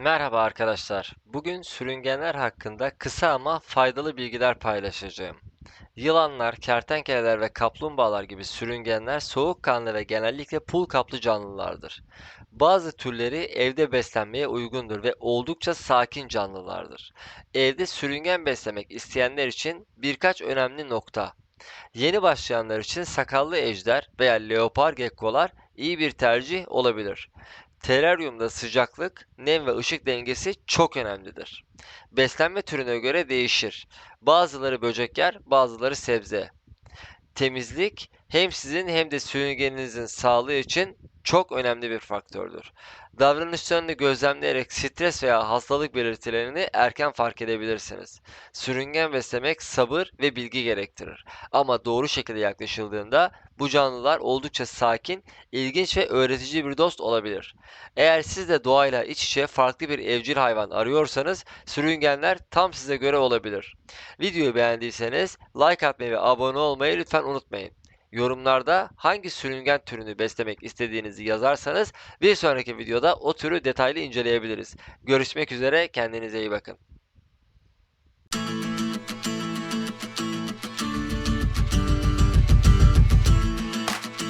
Merhaba arkadaşlar. Bugün sürüngenler hakkında kısa ama faydalı bilgiler paylaşacağım. Yılanlar, kertenkeleler ve kaplumbağalar gibi sürüngenler soğukkanlı ve genellikle pul kaplı canlılardır. Bazı türleri evde beslenmeye uygundur ve oldukça sakin canlılardır. Evde sürüngen beslemek isteyenler için birkaç önemli nokta. Yeni başlayanlar için sakallı ejder veya leopar gekkolar iyi bir tercih olabilir. Teraryumda sıcaklık, nem ve ışık dengesi çok önemlidir. Beslenme türüne göre değişir. Bazıları böcek yer, bazıları sebze. Temizlik hem sizin hem de sürüngeninizin sağlığı için çok önemli bir faktördür. Davranışlarını gözlemleyerek stres veya hastalık belirtilerini erken fark edebilirsiniz. Sürüngen beslemek sabır ve bilgi gerektirir. Ama doğru şekilde yaklaşıldığında bu canlılar oldukça sakin, ilginç ve öğretici bir dost olabilir. Eğer siz de doğayla iç içe farklı bir evcil hayvan arıyorsanız sürüngenler tam size göre olabilir. Videoyu beğendiyseniz like atmayı ve abone olmayı lütfen unutmayın. Yorumlarda hangi sürüngen türünü beslemek istediğinizi yazarsanız bir sonraki videoda o türü detaylı inceleyebiliriz. Görüşmek üzere kendinize iyi bakın.